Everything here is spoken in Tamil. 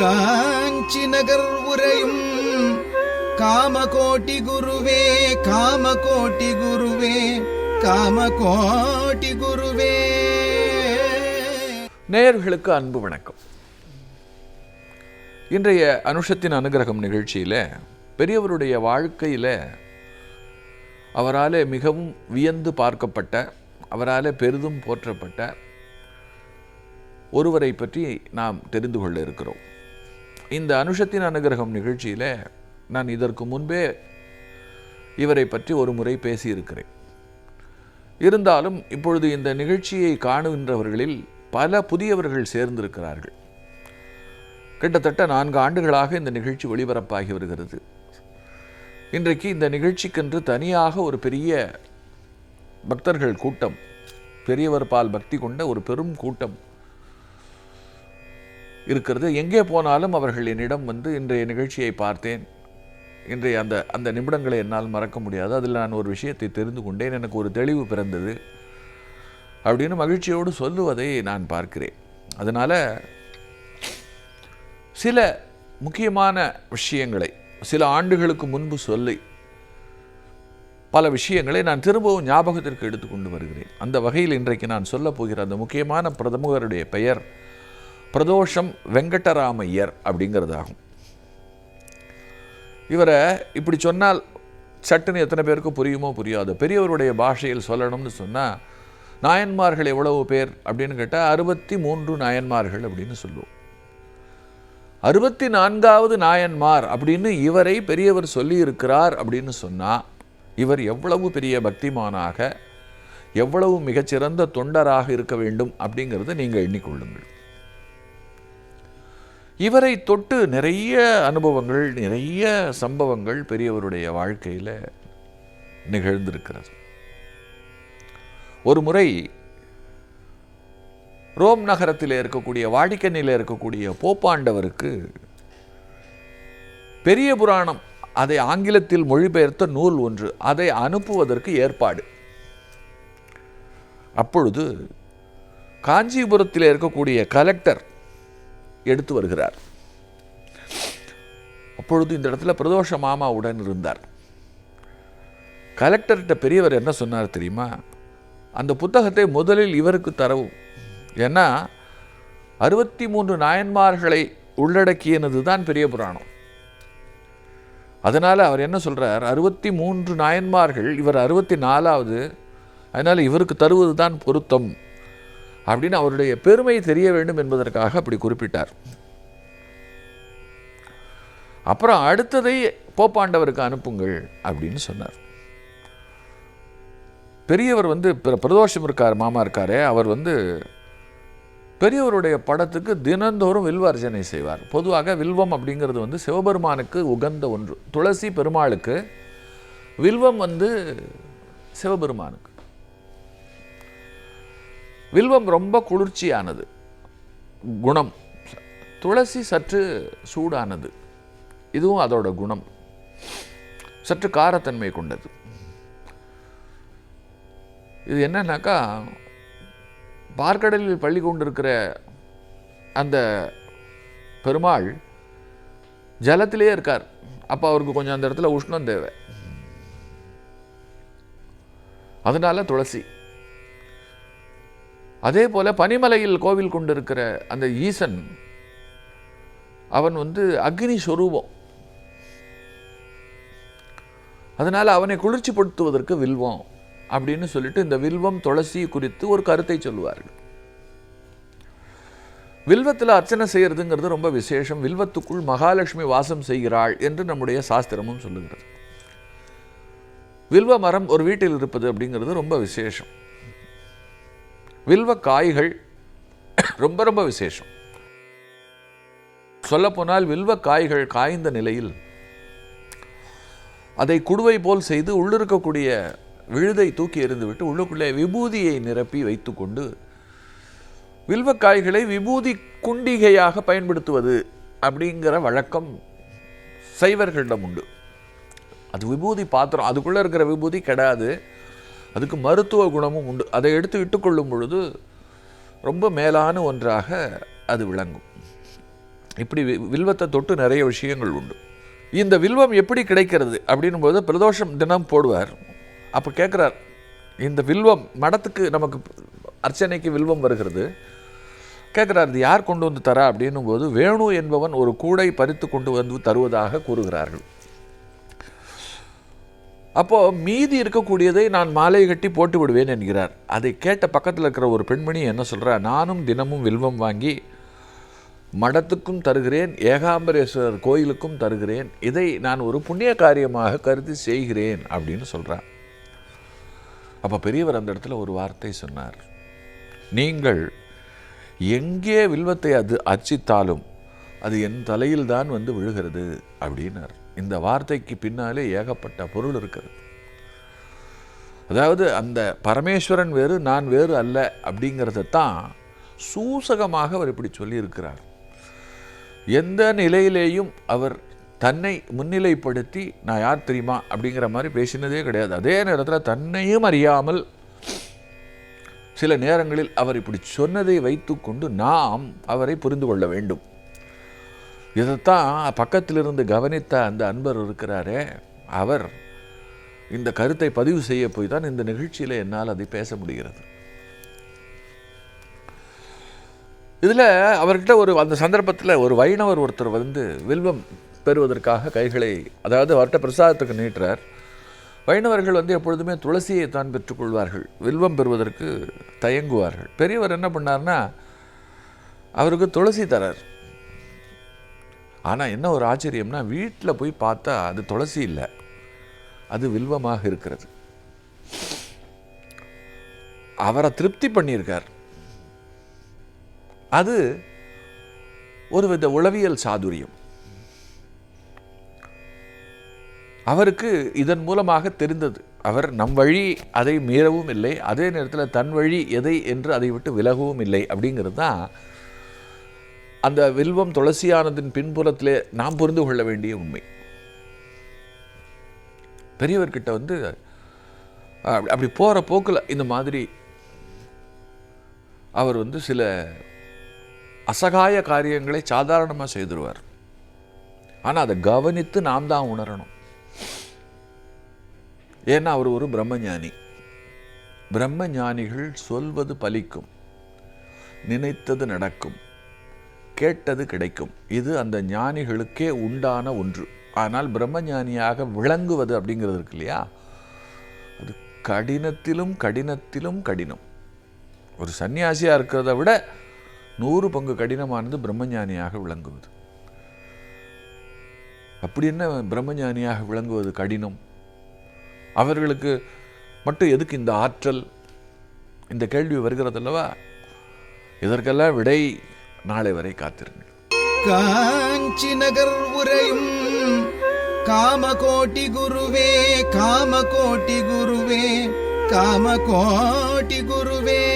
காஞ்சி நகர் உரையும் காமகோட்டி குருவே காமகோட்டி குருவே காமகோட்டி குருவே. நேயர்களுக்கு அன்பு வணக்கம். இன்றைய அனுஷத்தின் அனுகிரகம் நிகழ்ச்சியில் பெரியவருடைய வாழ்க்கையில் அவரால் மிகவும் வியந்து பார்க்கப்பட்ட அவரால் பெரிதும் போற்றப்பட்ட ஒருவரை பற்றி நாம் தெரிந்து கொள்ள இருக்கிறோம். இந்த அனுஷத்தின் அனுகிரகம் நிகழ்ச்சியில் நான் இதற்கு முன்பே இவரை பற்றி ஒரு முறை பேசியிருக்கிறேன். இருந்தாலும் இப்பொழுது இந்த நிகழ்ச்சியை காணுகின்றவர்களில் பல புதியவர்கள் சேர்ந்திருக்கிறார்கள். கிட்டத்தட்ட நான்கு ஆண்டுகளாக இந்த நிகழ்ச்சி ஒளிபரப்பாகி வருகிறது. இன்றைக்கு இந்த நிகழ்ச்சிக்கென்று தனியாக ஒரு பெரிய பக்தர்கள் கூட்டம் பெரியவர் பால் பக்தி கொண்ட ஒரு பெரும் கூட்டம் இருக்கிறது. எங்கே போனாலும் அவர்கள் என்னிடம் வந்து இன்றைய நிகழ்ச்சியை பார்த்தேன். இன்றைய அந்த அந்த நிமிடங்களை என்னால் மறக்க முடியாது. அதில் நான் ஒரு விஷயத்தை தெரிந்து கொண்டேன். எனக்கு ஒரு தெளிவு பிறந்தது. அப்படின்னு மகிழ்ச்சியோடு சொல்லுவதை நான் பார்க்கிறேன். அதனால் சில முக்கியமான விஷயங்களை சில ஆண்டுகளுக்கு முன்பு சொல்லி பல விஷயங்களை நான் திரும்பவும் ஞாபகத்திற்கு எடுத்துக்கொண்டு வருகிறேன். அந்த வகையில் இன்றைக்கு நான் சொல்லப் போகிற அந்த முக்கியமான பிரதமருடைய பெயர் பிரதோஷம் வெங்கடராமையர் அப்படிங்கிறதாகும். இவரை இப்படி சொன்னால் சட்டுன்னு எத்தனை பேருக்கு புரியுமோ புரியாது. பெரியவருடைய பாஷையில் சொல்லணும்னு சொன்னால் நாயன்மார்கள் எவ்வளவு பேர்? அப்படின்னு கேட்டால் அறுபத்தி மூன்று நாயன்மார்கள் அப்படின்னு சொல்லுவோம். அறுபத்தி நான்காவது நாயன்மார் அப்படின்னு இவரை பெரியவர் சொல்லியிருக்கிறார் அப்படின்னு சொன்னால் இவர் எவ்வளவு பெரிய பக்திமானாக எவ்வளவு மிகச்சிறந்த தொண்டராக இருக்க வேண்டும் அப்படிங்கிறத நீங்கள் எண்ணிக்கொள்ளுங்கள். இவரை தொட்டு நிறைய அனுபவங்கள் நிறைய சம்பவங்கள் பெரியவருடைய வாழ்க்கையில் நிகழ்ந்திருக்கிறது. ஒரு முறை ரோம் நகரத்தில் இருக்கக்கூடிய வாடிக்கனில் இருக்கக்கூடிய போப்பாண்டவருக்கு பெரிய புராணம் அதை ஆங்கிலத்தில் மொழிபெயர்த்த நூல் ஒன்று அதை அனுப்புவதற்கு ஏற்பாடு. அப்பொழுது காஞ்சிபுரத்தில் இருக்கக்கூடிய கலெக்டர் எடுத்து வருகிறார். அப்பொழுது இந்த இடத்துல பிரதோஷ மாமா உடன் இருந்தார். கலெக்டர்கிட்ட பெரியவர் என்ன சொன்னார் தெரியுமா? அந்த புத்தகத்தை முதலில் இவருக்கு தரவும். ஏன்னா அறுபத்தி மூன்று நாயன்மார்களை உள்ளடக்கியனது தான் பெரிய புராணம். அதனால் அவர் என்ன சொல்கிறார் அறுபத்தி மூன்று நாயன்மார்கள் இவர் அறுபத்தி நாலாவது அதனால் இவருக்கு தருவது தான் பொருத்தம். அப்படின்னு அவருடைய பெருமை தெரிய வேண்டும் என்பதற்காக அப்படி குறிப்பிட்டார். அப்புறம் அடுத்ததை போப்பாண்டவருக்கு அனுப்புங்கள் அப்படின்னு சொன்னார். பெரியவர் வந்து பிரதோஷம் இருக்கார் மாமா இருக்காரே அவர் வந்து பெரியவருடைய படத்துக்கு தினந்தோறும் வில்வ செய்வார். பொதுவாக வில்வம் அப்படிங்கிறது வந்து சிவபெருமானுக்கு உகந்த ஒன்று. துளசி பெருமாளுக்கு வில்வம் வந்து சிவபெருமானுக்கு. வில்வம் ரொம்ப குளிர்ச்சியானது. குணம். துளசி சற்று சூடானது. இதுவும் அதோட குணம். சற்று காரத்தன்மை கொண்டது. இது என்னன்னாக்கா பார்க்கடலில் பள்ளி கொண்டிருக்கிற அந்த பெருமாள் ஜலத்திலே இருக்கார். அப்போ அவருக்கு கொஞ்சம் அந்த இடத்துல உஷ்ணம் தேவை. அதனால துளசி. அதே போல் பனிமலையில் கோவில் கொண்டிருக்கிற அந்த ஈசன் அவன் வந்து அக்னி சொரூபம். அதனால் அவனை குளிர்ச்சிப்படுத்துவதற்கு வில்வம் அப்படின்னு சொல்லிட்டு இந்த வில்வம் துளசி குறித்து ஒரு கருத்தை சொல்லுவார்கள். வில்வத்தில் அர்ச்சனை செய்கிறதுங்கிறது ரொம்ப விசேஷம். வில்வத்துக்குள் மகாலட்சுமி வாசம் செய்கிறாள் என்று நம்முடைய சாஸ்திரமும் சொல்லுகிறது. வில்வ மரம் ஒரு வீட்டில் இருப்பது அப்படிங்கிறது ரொம்ப விசேஷம். வில்வ காய்கள் ரொம்ப ரொம்ப விசேஷம். சொல்லப்போனால் வில்வ காய்கள் காய்ந்த நிலையில் அதை குடுவை போல் செய்து உள்ளிருக்கக்கூடிய விழுதை தூக்கி எறிந்துவிட்டு உள்ளுக்குள்ளே விபூதியை நிரப்பி வைத்துக்கொண்டு வில்வக்காய்களை விபூதி குண்டிகையாக பயன்படுத்துவது அப்படிங்கிற வழக்கம் சைவர்களிடம் உண்டு. அது விபூதி பாத்திரம் அதுக்குள்ளே இருக்கிற விபூதி கெடாது. அதுக்கு மருத்துவ குணமும் உண்டு. அதை எடுத்து இட்டுக்கொள்ளும் பொழுது ரொம்ப மேலான ஒன்றாக அது விளங்கும். இப்படி வி- வில்வத்தை தொட்டு நிறைய விஷயங்கள் உண்டு. இந்த வில்வம் எப்படி கிடைக்கிறது அப்படின்னும் போது பிரதோஷம் தினம் போடுவார். அப்போ கேட்குறார் இந்த வில்வம் மடத்துக்கு நமக்கு அர்ச்சனைக்கு வில்வம் வருகிறது. கேட்குறார் இது யார் கொண்டு வந்து தரா? அப்படின்னும் போது வேணு என்பவன் ஒரு கூடை பறித்து கொண்டு வந்து தருவதாக கூறுகிறார்கள். அப்போ மீதி இருக்கக்கூடியதை நான் மாலை கட்டி போட்டு விடுவேன் என்கிறார். அதை கேட்ட பக்கத்தில் இருக்கிற ஒரு பெண்மணி என்ன சொல்கிறா நானும் தினமும் வில்வம் வாங்கி மடத்துக்கும் தருகிறேன் ஏகாம்பரேஸ்வரர் கோயிலுக்கும் தருகிறேன் இதை நான் ஒரு புண்ணிய காரியமாக கருதி செய்கிறேன் அப்படின்னு சொல்கிறான் அப்போ பெரியவர் அந்த இடத்துல ஒரு வார்த்தை சொன்னார். நீங்கள் எங்கே வில்வத்தை அது அர்ச்சித்தாலும் அது என் தலையில் தான் வந்து விழுகிறது அப்படின்னார். இந்த வார்த்தைக்கு பின்னாலே ஏகப்பட்ட பொருள் இருக்கிறது அதாவது அந்த பரமேஸ்வரன் வேறு நான் வேறு அல்ல அப்படிங்கிறத தான் சூசகமாக அவர் இப்படி சொல்லியிருக்கிறார். எந்த நிலையிலேயும் அவர் தன்னை முன்னிலைப்படுத்தி நான் யார் தெரியுமா அப்படிங்கிற மாதிரி பேசினதே கிடையாது. அதே நேரத்தில் தன்னையும் அறியாமல் சில நேரங்களில் அவர் இப்படி சொன்னதை வைத்துக்கொண்டு நாம் அவரை புரிந்து கொள்ள வேண்டும். இதைத்தான் பக்கத்திலிருந்து கவனித்த அந்த அன்பர் இருக்கிறாரே அவர் இந்த கருத்தை பதிவு செய்ய போய் தான் இந்த நிகழ்ச்சியில் என்னால் அதை பேச முடிகிறது. இதில் அவர்கிட்ட ஒரு அந்த சந்தர்ப்பத்தில் ஒரு வைணவர் ஒருத்தர் வந்து வில்வம் பெறுவதற்காக கைகளை அதாவது அவர்கிட்ட பிரசாதத்துக்கு நீட்டுறார். வைணவர்கள் வந்து எப்பொழுதுமே துளசியை தான் பெற்றுக்கொள்வார்கள். வில்வம் பெறுவதற்கு தயங்குவார்கள். பெரியவர் என்ன பண்ணார்னா அவருக்கு துளசி தரார். ஆனால் என்ன ஒரு ஆச்சரியம்னா வீட்டில் போய் பார்த்தா அது துளசி இல்லை. அது வில்வமாக இருக்கிறது. அவரை திருப்தி பண்ணியிருக்கார். அது ஒரு வித உளவியல் சாதுரியம். அவருக்கு இதன் மூலமாக தெரிந்தது. அவர் நம் வழி அதை மீறவும் இல்லை அதே நேரத்தில் தன் வழி எதை என்று அதை விட்டு விலகவும் இல்லை அப்படிங்கிறது தான் அந்த வில்வம் துளசியானதின் பின்புலத்திலே நாம் புரிந்து கொள்ள வேண்டிய உண்மை. பெரியவர்கிட்ட வந்து அப்படி- அப்படி போகிற போக்கில் இந்த மாதிரி அவர் வந்து சில அசகாய காரியங்களை சாதாரணமாக செய்திருவார். ஆனால் அதை கவனித்து நாம் தான் உணரணும். ஏன்னா அவர் ஒரு பிரம்மஞானி. பிரம்மஞானிகள் சொல்வது பலிக்கும் நினைத்தது நடக்கும். கேட்டது கிடைக்கும். இது அந்த ஞானிகளுக்கே உண்டான ஒன்று. ஆனால் பிரம்மஞானியாக விளங்குவது அப்படிங்கிறது இருக்கு இல்லையா? அது கடினத்திலும் கடினத்திலும் கடினம். ஒரு சன்னியாசியாக இருக்கிறத விட நூறு பங்கு கடினமானது பிரம்மஞானியாக விளங்குவது. அப்படி என்ன பிரம்மஞானியாக விளங்குவது கடினம்? அவர்களுக்கு மட்டும் எதுக்கு இந்த ஆற்றல்? இந்த கேள்வி வருகிறதல்லவா இதற்கெல்லாம் விடை நாளை வரை காத்திருங்கள். காஞ்சி நகர் உரையும் காமகோட்டி குருவே காமகோட்டி குருவே காமகோட்டி குருவே.